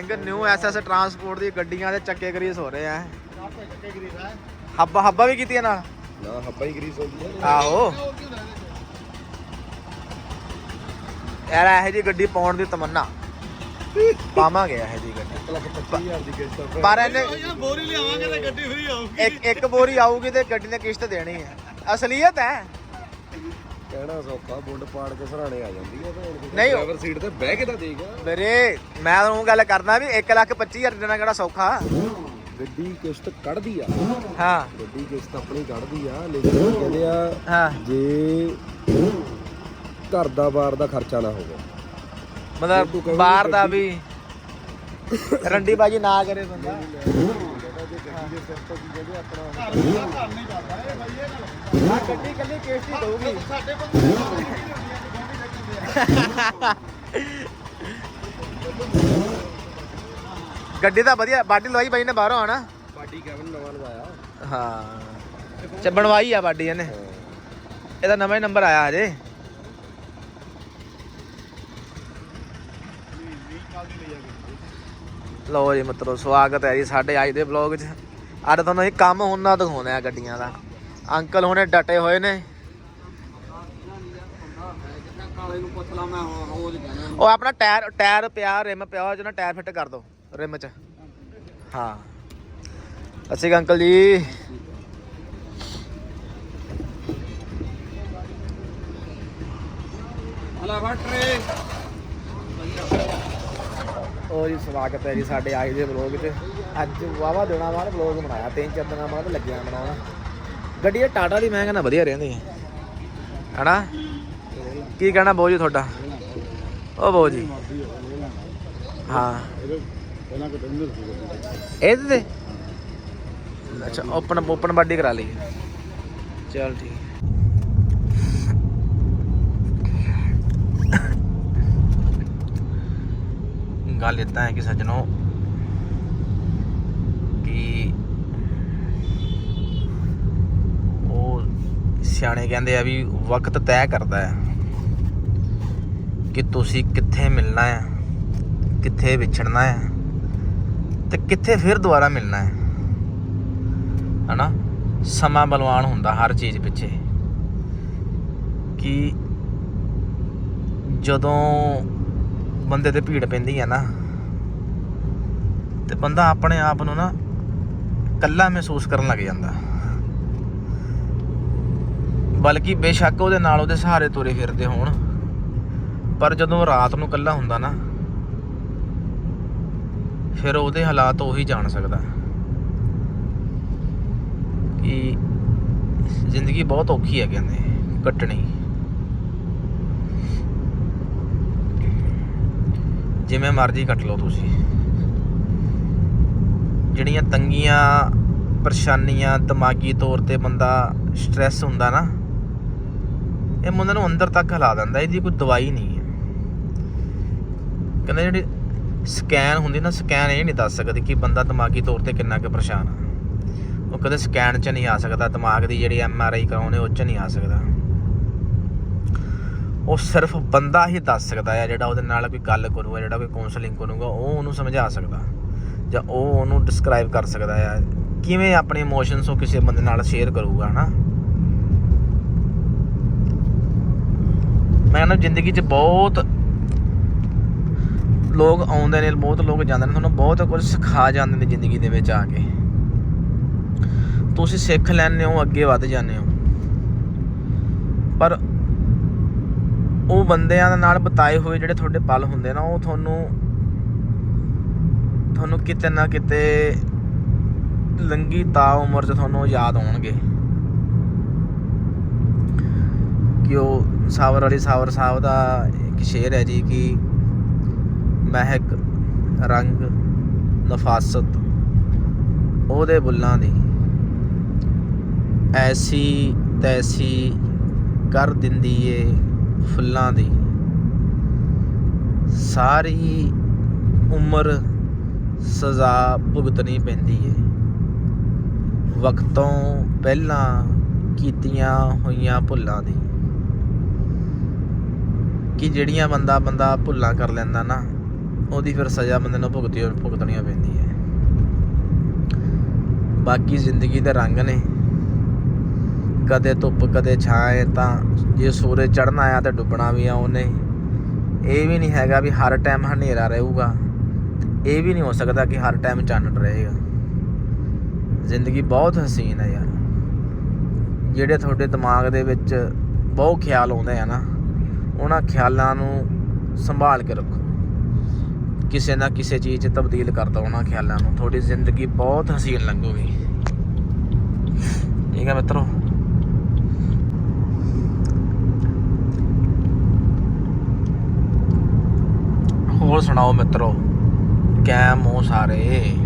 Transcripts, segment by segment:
Singh new SS transport ਦੀ ਗੱਡੀਆਂ ਦੇ ਚੱਕੇ ਗਰੀਸ ਹੋ ਰਹੇ ਆ। ਹੱਬਾ ਹੱਬਾ ਵੀ ਕੀਤੀਆਂ ਨਾਲ ਨਾ ਹੱਬਾ ਹੀ ਗਰੀਸ ਹੋ ਗਈ ਆਹੋ। ਯਾਰ ਇਹੋ ਜੀ ਗੱਡੀ ਪਾਉਣ ਦੀ ਤਮੰਨਾ। ਪਾਵਾਂਗੇ ਇਹੋ ਜੀ ਗੱਡੀ। 1 ਲੱਖ 25000 ਦੀ ਕਿਸ਼ਤ ਪਰ ਇਹਨੇ ਬੋਰੀ ਲਿਆਵਾਂਗੇ ਤੇ ਗੱਡੀ ਫਰੀ ਆਊਗੀ। ਇੱਕ ਇੱਕ ਬੋਰੀ ਆਊਗੀ ਤੇ ਗੱਡੀ ਨੇ ਕਿਸ਼ਤ ਦੇਣੀ ਹੈ ਅਸਲੀਅਤ ਹੈ। ਕਹਿਣਾ ਸੌਖਾ ਬੁੰਡ ਪਾੜ ਕੇ ਸਰਾਣੇ ਆ ਜਾਂਦੀ ਹੈ ਭੈਣ ਨਹੀਂ ਡਰਾਈਵਰ ਸੀਟ ਤੇ ਬਹਿ ਕੇ ਤਾਂ ਦੇਖ। ਵੀਰੇ ਮੈਂ ਤੁਹਾਨੂੰ ਗੱਲ ਕਰਦਾ ਵੀ 1 ਲੱਖ 25000 ਦੇਣਾ ਕਿਹੜਾ ਸੌਖਾ? ਗੱਡੀ ਕਿਸ਼ਤ ਕੱਢਦੀ ਆ। ਹਾਂ। ਗੱਡੀ ਕਿਸ਼ਤ ਆਪਣੀ ਕੱਢਦੀ ਆ ਲੇਕਿਨ ਕਹਿੰਦੇ ਆ ਹਾਂ। ਜੇ ਘਰ ਦਾ ਬਾਰ ਦਾ ਖਰਚਾ ਨਾ ਹੋਵੇ। ਮਤਲਬ ਬਾਹਰ ਦਾ ਵੀ ਰੰਡੀ ਬਾਜੀ ਨਾ ਕਰੇ ਬੰਦਾ। ਆ ਗੱਡੀ ਕੱਲੀ ਕਿਸ਼ਤ ਹੀ। ਦਊਗੀ ਗੱਡੀ ਤਾਂ ਵਧੀਆ ਬਾਡੀ ਲਵਾਈ ਬਾਈ ਨੇ ਬਾਹਰੋਂ ਆਣਾ ਬਾਡੀ ਕੈਬਨ ਨਵਾਂ ਲਵਾਇਆ। ਹਾਂ। ਚ ਬਣਵਾਈ ਆ ਬਾਡੀ ਇਹਨੇ। ਇਹਦਾ ਨਵਾਂ ਹੀ ਨੰਬਰ ਆਇਆ ਹਜੇ। ਲੋ ਜੀ ਮਿੱਤਰੋ, ਸਵਾਗਤ ਹੈ ਜੀ ਸਾਡੇ ਅੱਜ ਦੇ ਵਲੌਗ 'ਚ। ਅੱਜ ਤੁਹਾਨੂੰ ਅਸੀਂ ਕੰਮ ਹੁੰਦਾ ਦਿਖਾਉਂਦੇ ਆ ਗੱਡੀਆਂ ਦਾ। ਅੰਕਲ ਹੁਣੇ ਡਟੇ ਹੋਏ ਨੇ। ਉਹ ਆਪਣਾ ਟਾਇਰ ਟਾਇਰ ਪਿਆ, ਰਿਮ ਪਿਆ ਜਿਹਨਾਂ ਟਾਇਰ ਫਿੱਟ ਕਰ ਦੋ, ਰਿਮ 'ਚ। ਹਾਂ। ਅਸੀਂ ਅੰਕਲ ਜੀ। ਹਲਾ ਫਟਰੇ ਉਹ ਜੀ, ਸਵਾਗਤ ਹੈ ਜੀ ਸਾਡੇ ਅੱਜ ਦੇ ਵਲੌਗ 'ਚ। ਅੱਜ ਵਾਵਾ ਦਿਨਾਂ ਬਾਅਦ ਵਲੌਗ ਬਣਾਇਆ, ਤਿੰਨ ਚਾਰ ਦਿਨਾਂ ਬਾਅਦ ਲੱਗਿਆ ਬਣਾਉਣਾ। ਗੱਡੀ ਇਹ ਟਾਟਾ ਦੀ, ਮੈਂ ਕਹਿੰਦਾ ਵਧੀਆ ਰਹਿੰਦੀ ਹੈ। ਹਨਾ? ਕੀ ਕਹਿਣਾ ਬੋ ਜੀ ਤੁਹਾਡਾ? ਉਹ ਬੋ ਜੀ। ਹਾਂ। ਇਹਦੇ ਤੇ? ਅੱਛਾ ਓਪਨ ਓਪਨ ਬਾਡੀ ਕਰਾ ਲਈ। ਚਲ ਠੀਕ। ਗੱਲ ਇਦਾਂ ਹੈ ਕਿ ਸੱਜਣੋ, ਕਿ ਉਹ ਸਿਆਣੇ ਕਹਿੰਦੇ ਆ ਵੀ ਵਕਤ ਤੈਅ ਕਰਦਾ ਹੈ ਕਿ ਤੁਸੀਂ ਕਿੱਥੇ ਮਿਲਣਾ ਹੈ, ਕਿੱਥੇ ਵਿਛੜਨਾ ਹੈ ਤੇ ਕਿੱਥੇ ਫਿਰ ਦੁਬਾਰਾ ਮਿਲਣਾ ਹੈ। ਹਨਾ? ਸਮਾਂ ਬਲਵਾਨ ਹੁੰਦਾ ਹਰ ਚੀਜ਼ ਪਿੱਛੇ। ਕਿ ਜਦੋਂ ਬੰਦੇ ਤੇ ਭੀੜ ਪੈਂਦੀ ਹੈ ਨਾ। ਤੇ ਬੰਦਾ ਆਪਣੇ ਆਪ ਨੂੰ ਨਾ ਇਕੱਲਾ ਮਹਿਸੂਸ ਕਰਨ ਲੱਗ ਜਾਂਦਾ। ਬਲਕਿ ਬੇਸ਼ੱਕ ਉਹਦੇ ਨਾਲ ਉਹਦੇ ਸਹਾਰੇ ਤੁਰੇ ਫਿਰਦੇ ਹੋਣ। ਪਰ ਜਦੋਂ ਰਾਤ ਨੂੰ ਇਕੱਲਾ ਹੁੰਦਾ ਨਾ, ਫਿਰ ਉਹਦੇ ਹਾਲਾਤ ਉਹੀ ਜਾਣ ਸਕਦਾ। ਕਿ ਜ਼ਿੰਦਗੀ ਬਹੁਤ ਔਖੀ ਹੈ ਕਹਿੰਦੇ, ਕੱਟਣੀ। ਜਿਵੇਂ ਮਰਜ਼ੀ ਕੱਟ ਲਓ ਤੁਸੀਂ। ਜਿਹੜੀਆਂ ਤੰਗੀਆਂ, ਪਰੇਸ਼ਾਨੀਆਂ ਦਿਮਾਗੀ ਤੌਰ ਤੇ ਬੰਦਾ ਸਟ੍ਰੈਸ ਹੁੰਦਾ ਨਾ, ਇਹ ਬੰਦੇ ਨੂੰ ਅੰਦਰ ਤੱਕ ਹਿਲਾ ਦਿੰਦਾ, ਇਹਦੀ ਕੋਈ ਦਵਾਈ ਨਹੀਂ ਹੈ। ਕਹਿੰਦੇ ਜਿਹੜੀ ਸਕੈਨ ਹੁੰਦੀ ਨਾ ਸਕੈਨ ਇਹ ਨਹੀਂ ਦੱਸ ਸਕਦੀ ਕਿ ਬੰਦਾ ਦਿਮਾਗੀ ਤੌਰ ਤੇ ਕਿੰਨਾ ਕੁ ਪਰੇਸ਼ਾਨ ਆ। ਉਹ ਕਦੇ ਸਕੈਨ 'ਚ ਨਹੀਂ ਆ ਸਕਦਾ, ਦਿਮਾਗ ਦੀ ਜਿਹੜੀ ਐਮ ਆਰ ਆਈ ਕਰਾਉਣੇ ਉਹ 'ਚ ਨਹੀਂ ਆ ਸਕਦਾ। ਉਹ ਸਿਰਫ ਬੰਦਾ ਹੀ ਦੱਸ ਸਕਦਾ ਹੈ ਜਿਹੜਾ ਉਹਦੇ ਨਾਲ ਕੋਈ ਗੱਲ ਕਰੂਗਾ, ਜਿਹੜਾ ਕੋਈ ਕਾਉਂਸਲਿੰਗ ਕਰੂਗਾ, ਉਹ ਉਹਨੂੰ ਸਮਝਾ ਸਕਦਾ। ਜਾਂ ਉਹ ਉਹਨੂੰ ਡਿਸਕ੍ਰਾਈਬ ਕਰ ਸਕਦਾ ਹੈ ਕਿਵੇਂ ਆਪਣੇ ਇਮੋਸ਼ਨਸ ਉਹ ਕਿਸੇ ਬੰਦੇ ਨਾਲ ਸ਼ੇਅਰ ਕਰੂਗਾ, ਹਨਾ? ਮੈਂ ਨਾ ਜ਼ਿੰਦਗੀ 'ਚ ਬਹੁਤ ਲੋਕ ਆਉਂਦੇ ਨੇ, ਬਹੁਤ ਲੋਕ ਜਾਂਦੇ ਨੇ, ਤੁਹਾਨੂੰ ਬਹੁਤ ਕੁਝ ਸਿਖਾ ਜਾਂਦੇ ਨੇ ਜ਼ਿੰਦਗੀ ਦੇ ਵਿੱਚ ਆ ਕੇ। ਤੁਸੀਂ ਸਿੱਖ ਲੈਂਦੇ ਹੋ, ਅੱਗੇ ਵੱਧ ਜਾਂਦੇ ਹੋ। ਪਰ ਉਹ ਬੰਦਿਆਂ ਦੇ ਨਾਲ ਬਿਤਾਏ ਹੋਏ ਜਿਹੜੇ ਤੁਹਾਡੇ ਪਲ ਹੁੰਦੇ ਨਾ, ਉਹ ਤੁਹਾਨੂੰ ਤੁਹਾਨੂੰ ਕਿਤੇ ਨਾ ਕਿਤੇ ਲੰਗੀ ਤਾ ਉਮਰ 'ਚ ਤੁਹਾਨੂੰ ਯਾਦ ਆਉਣਗੇ। ਕਿ ਉਹ ਸਾਵਰ ਵਾਲੀ ਸਾਵਰ ਸਾਹਿਬ ਦਾ ਇੱਕ ਸ਼ੇਰ ਹੈ ਜੀ ਕਿ ਮਹਿਕ, ਰੰਗ, ਨਫਾਸਤ, ਉਹਦੇ ਬੁੱਲਾਂ ਦੀ ਐਸੀ ਤੈਸੀ ਕਰ ਦਿੰਦੀ ਏ। ਫੁੱਲਾਂ ਦੀ। ਸਾਰੀ ਉਮਰ ਸਜ਼ਾ ਭੁਗਤਣੀ ਪੈਂਦੀ ਹੈ ਵਕਤੋਂ ਪਹਿਲਾਂ ਕੀਤੀਆਂ ਹੋਈਆਂ ਭੁੱਲਾਂ ਦੀ। ਕਿ ਜਿਹੜੀਆਂ ਬੰਦਾ ਬੰਦਾ ਭੁੱਲਾਂ ਕਰ ਲੈਂਦਾ ਨਾ, ਉਹਦੀ ਫਿਰ ਸਜ਼ਾ ਬੰਦੇ ਨੂੰ ਭੁਗਤੀ ਭੁਗਤਣੀ ਪੈਂਦੀ ਹੈ ਬਾਕੀ ਜ਼ਿੰਦਗੀ ਦੇ ਰੰਗ ਨੇ। ਕਦੇ ਧੁੱਪ, ਕਦੇ ਛਾਂ ਹੈ ਤਾਂ ਜੇ ਸੂਰਜ ਚੜ੍ਹਨਾ ਆ ਤਾਂ ਡੁੱਬਣਾ ਵੀ ਆ ਉਹਨੇ। ਇਹ ਵੀ ਨਹੀਂ ਹੈਗਾ ਵੀ ਹਰ ਟਾਈਮ ਹਨੇਰਾ ਰਹੂਗਾ। ਇਹ ਵੀ ਨਹੀਂ ਹੋ ਸਕਦਾ ਕਿ ਹਰ ਟਾਈਮ ਚਾਨਣ ਰਹੇਗਾ। ਜ਼ਿੰਦਗੀ ਬਹੁਤ ਹਸੀਨ ਹੈ ਯਾਰ। ਜਿਹੜੇ ਤੁਹਾਡੇ ਦਿਮਾਗ ਦੇ ਵਿੱਚ ਬਹੁਤ ਖਿਆਲ ਆਉਂਦੇ ਆ ਨਾ, ਉਹਨਾਂ ਖਿਆਲਾਂ ਨੂੰ ਸੰਭਾਲ ਕੇ ਰੱਖੋ। ਕਿਸੇ ਨਾ ਕਿਸੇ ਚੀਜ਼ 'ਚ ਤਬਦੀਲ ਕਰ ਦਿਓ ਉਹਨਾਂ ਖਿਆਲਾਂ ਨੂੰ। ਤੁਹਾਡੀ ਜ਼ਿੰਦਗੀ ਬਹੁਤ ਹਸੀਨ ਲੰਘੂਗੀ ਠੀਕ ਹੈ ਮਿੱਤਰੋ। ਹੋਰ ਸੁਣਾਓ ਮਿੱਤਰੋ? ਕੈਮ ਹੋ ਸਾਰੇ।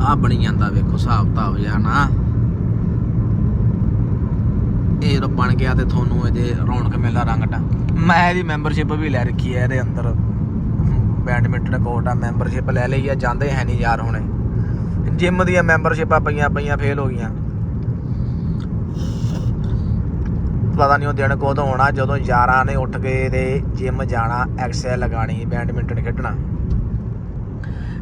ਆ ਬਣੀ ਜਾਂਦਾ ਵੇਖੋ, ਹਿਸਾਬ ਤਾਬ ਜਿਹਾ ਨਾ। ਇਹ ਜਦੋਂ ਬਣ ਗਿਆ ਤੇ ਤੁਹਾਨੂੰ ਇਹਦੇ ਰੌਣਕ ਮੇਲਾ ਰੰਗ ਟਾ ਮੈਂ ਇਹਦੀ ਮੈਂਬਰਸ਼ਿਪ ਵੀ ਲੈ ਰੱਖੀ ਹੈ ਇਹਦੇ ਅੰਦਰ। ਬੈਡਮਿੰਟਨ ਕੋਰਟ ਆ ਮੈਂਬਰਸ਼ਿਪ ਲੈ ਲਈ ਆ, ਜਾਂਦੇ ਹੈ ਨਹੀਂ ਯਾਰ ਹੁਣੇ। ਜਿਮ ਦੀਆਂ ਮੈਂਬਰਸ਼ਿਪਾਂ ਪਈਆਂ ਪਈਆਂ ਫੇਲ ਹੋ ਗਈਆਂ। ਪਤਾ ਨਹੀਂ ਉਹ ਦਿਨ ਕਦੋਂ ਹੋਣਾ, ਜਦੋਂ ਯਾਰਾਂ ਨੇ ਉੱਠ ਕੇ ਤੇ ਜਿਮ ਜਾਣਾ ਐਕਸਰਸਾਈਜ਼ ਲਗਾਣੀ ਬੈਡਮਿੰਟਨ ਖੇਡਣਾ।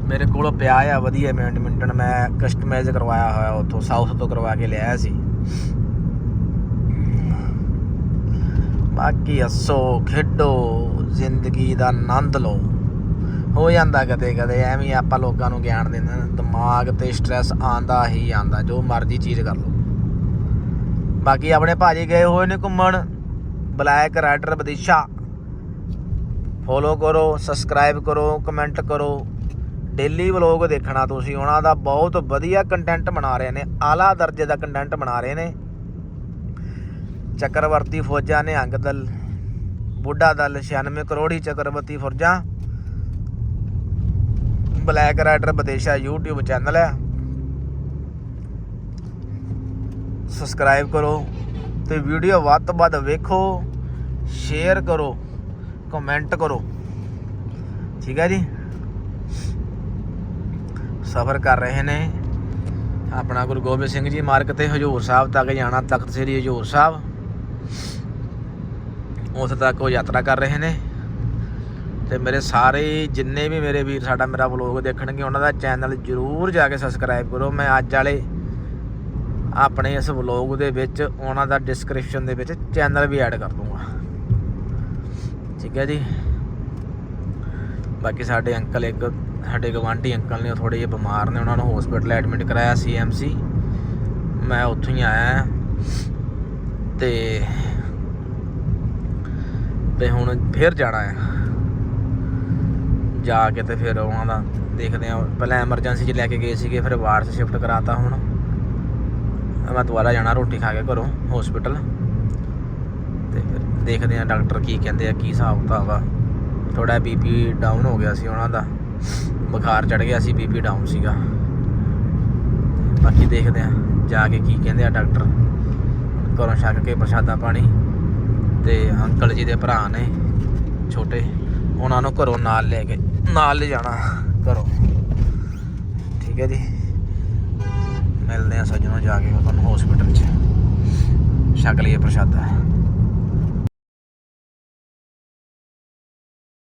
ਮੇਰੇ ਕੋਲ ਪਿਆ ਆ ਵਧੀਆ ਬੈਡਮਿੰਟਨ ਮੈਂ ਕਸਟਮਾਈਜ਼ ਕਰਵਾਇਆ ਹੋਇਆ ਉੱਥੋਂ ਸਾਊਥ ਤੋਂ ਕਰਵਾ ਕੇ ਲਿਆਇਆ ਸੀ। ਬਾਕੀ ਹੱਸੋ, ਖੇਡੋ, ਜ਼ਿੰਦਗੀ ਦਾ ਆਨੰਦ ਲਓ। ਹੋ ਜਾਂਦਾ ਕਦੇ ਕਦੇ, ਐਵੇਂ ਆਪਾਂ ਲੋਕਾਂ ਨੂੰ ਗਿਆਨ ਦਿੰਦੇ ਦਿਮਾਗ ਤੇ ਸਟ੍ਰੈਸ ਆਂਦਾ ਹੀ ਆਂਦਾ ਜੋ ਮਰਜ਼ੀ ਚੀਜ਼ ਕਰ ਲਓ। ਬਾਕੀ ਆਪਣੇ ਭਾਜੀ ਗਏ ਹੋਏ ਨੇ ਘੁੰਮਣ। ਬਲੈਕ ਰਾਈਡਰ ਵਿਦਿਸ਼ਾ ਫੋਲੋ ਕਰੋ, ਸਬਸਕ੍ਰਾਈਬ ਕਰੋ, ਕਮੈਂਟ ਕਰੋ। ਡੇਲੀ ਵਲੌਗ ਦੇਖਣਾ ਤੁਸੀਂ। ਉਹਨਾਂ ਦਾ ਬਹੁਤ ਵਧੀਆ ਕੰਟੈਂਟ ਬਣਾ ਰਹੇ ਨੇ। ਆਲਾ ਦਰਜੇ ਦਾ ਕੰਟੈਂਟ ਬਣਾ ਰਹੇ ਨੇ। ਚੱਕਰਵਰਤੀ ਫੌਜਾਂ ਨੇ ਅੰਗ ਦਲ, ਬੁੱਢਾ ਦਲ 96 ਹੀ ਚੱਕਰਵਰਤੀ ਫੌਜਾਂ। Black rider Vidisha YouTube channel ਹੈ ਸਬਸਕ੍ਰਾਈਬ ਕਰੋ ਤੇ ਵੀਡੀਓ ਵੱਧ ਤੋਂ ਵੱਧ ਵੇਖੋ ਸ਼ੇਅਰ ਕਰੋ ਕਮੈਂਟ ਕਰੋ। ਠੀਕ ਹੈ ਜੀ? ਸਫ਼ਰ ਕਰ ਰਹੇ ਨੇ। ਆਪਣਾ ਗੁਰੂ ਗੋਬਿੰਦ ਸਿੰਘ ਜੀ ਮਾਰਗ ਤੇ ਹਜੂਰ ਸਾਹਿਬ ਤੱਕ ਜਾਣਾ, ਤਖਤ ਸ੍ਰੀ ਹਜੂਰ ਸਾਹਿਬ। ਉੱਥੇ ਤੱਕ ਉਹ ਯਾਤਰਾ ਕਰ ਰਹੇ ਨੇ। ਤੇ ਮੇਰੇ ਸਾਰੇ ਜਿੰਨੇ ਵੀ ਮੇਰੇ ਵੀਰ ਸਾਡਾ ਮੇਰਾ ਵਲੋਗ ਦੇਖਣਗੇ, ਉਹਨਾਂ ਦਾ ਚੈਨਲ ਜਰੂਰ ਜਾ ਕੇ ਸਬਸਕ੍ਰਾਈਬ ਕਰੋ। ਮੈਂ ਅੱਜ ਵਾਲੇ ਆਪਣੇ ਇਸ ਵਲੋਗ ਦੇ ਵਿੱਚ ਉਹਨਾਂ ਦਾ ਡਿਸਕ੍ਰਿਪਸ਼ਨ ਦੇ ਵਿੱਚ ਚੈਨਲ ਵੀ ਐਡ ਕਰ ਦੂੰਗਾ। ਠੀਕ ਹੈ ਜੀ? ਬਾਕੀ ਸਾਡੇ ਅੰਕਲ ਇੱਕ, ਸਾਡੇ ਗਵਾਂਢੀ ਅੰਕਲ ਨੇ ਉਹ ਥੋੜੇ ਜਿਹੇ ਬਿਮਾਰ ਨੇ, ਉਹਨਾਂ ਨੂੰ ਹਸਪੀਟਲ ਐਡਮਿਟ ਕਰਾਇਆ ਸੀਐਮਸੀ ਮੈਂ ਉੱਥੋਂ ਹੀ ਆਇਆ ਤੇ ਤੇ ਹੁਣ ਫੇਰ ਜਾਣਾ ਹੈ। ਜਾ ਕੇ ਤੇ ਫਿਰ ਉਹਨਾਂ ਦਾ ਦੇਖਦੇ ਆ ਪਹਿਲਾਂ ਐਮਰਜੈਂਸੀ 'ਚ ਲੈ ਕੇ ਗਏ ਸੀਗੇ, ਫਿਰ ਵਾਰਡ 'ਚ ਸ਼ਿਫਟ ਕਰਾਤਾ ਹੁਣ। ਮੈਂ ਦੁਬਾਰਾ ਜਾਣਾ, ਰੋਟੀ ਖਾ ਕੇ ਘਰੋਂ ਹਸਪੀਟਲ ਤੇ ਫਿਰ ਦੇਖਦੇ ਆ ਡਾਕਟਰ ਕੀ ਕਹਿੰਦੇ ਆ, ਕੀ ਹਿਸਾਬ ਕਿਤਾਬ ਆ। ਥੋੜਾ ਬੀਪੀ ਡਾਊਨ ਹੋ ਗਿਆ ਸੀ ਉਹਨਾਂ ਦਾ। ਬੁਖਾਰ ਚੜ ਗਿਆ ਸੀ ਬੀਪੀ ਡਾਊਨ ਸੀਗਾ। ਬਾਕੀ ਦੇਖਦੇ ਆ ਜਾ ਕੇ ਕੀ ਕਹਿੰਦੇ ਆ ਡਾਕਟਰ। ਘਰੋਂ ਛੱਕ ਕੇ ਪ੍ਰਸ਼ਾਦਾ ਪਾਣੀ। ਤੇ ਅੰਕਲ ਜੀ ਦੇ ਭਰਾ ਨੇ, ਛੋਟੇ, ਉਹਨਾਂ ਨੂੰ ਘਰੋਂ ਨਾਲ ਲੈ ਕੇ, ਨਾਲ ਲੈ ਜਾਣਾ ਘਰੋਂ। ਠੀਕ ਹੈ ਜੀ। ਮਿਲਦੇ ਆ ਸੱਜਣੋਂ ਜਾ ਕੇ ਤੁਹਾਨੂੰ ਹਸਪੀਟਲ 'ਚ। ਛਕ ਲਈਏ ਪ੍ਰਸ਼ਾਦਾ।